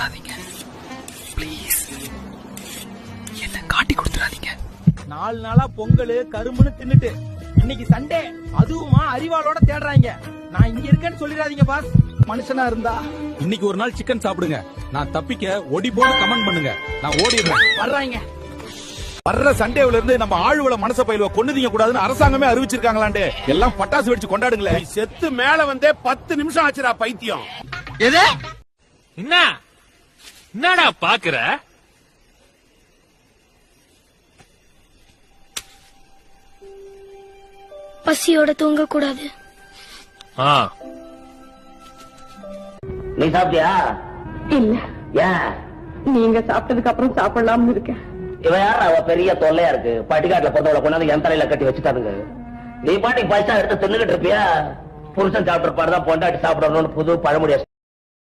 போடாதீங்க. ப்ளீஸ் என்ன காட்டி கொடுத்துறாதீங்க நாலு நாளா பொங்கல் கரும்புன்னு தின்னுட்டு. இன்னைக்கு சண்டே. அதுவுமா அறிவாளோட தேடுறாங்க. நான் இங்க இருக்கேன்னு சொல்லிடாதீங்க பாஸ் மனுஷனா இருந்தா. இன்னைக்கு ஒரு நாள் சிக்கன் சாப்பிடுங்க. நான் தப்பிக்க ஒடி போட்டு கமெண்ட் பண்ணுங்க. நான் ஓடிடுறேன். வர்றாங்க. வர்ற சண்டேவுல இருந்து நம்ம ஆழ்வுல மனச பயிலுவ கொண்டுதீங்க கூடாதுன்னு அரசாங்கமே அறிவிச்சிருக்காங்களாண்டே. எல்லாம் பட்டாசு வெடிச்சு கொண்டாடுங்களேன் செத்து மேல வந்தே பத்து நிமிஷம் ஆச்சுடா பைத்தியம். என்ன? என்னடா பாக்குற? பசியோட தூங்க கூடாது ஆ. நீ சாப்பிட்டியா? இல்ல. ஏன்? நீங்க சாப்பிட்டதுக்கு அப்புறம் சாப்பிடலாம்னு இருக்கேன். இவன் யார் அவ பெரிய தொல்லையா இருக்கு. பட்டிக்காட்டுல பொந்தவளை கொண்டாந்து என் தலையில கட்டி வச்சுட்டானுங்க. நீ பாட்டுக்கு பைசா எடுத்து தின்னுகிட்டு இருப்பியா? புருஷன் சாப்பிட்டு தான் பொண்டாட்டி சாப்பிடணும்னு புது பழமொழியா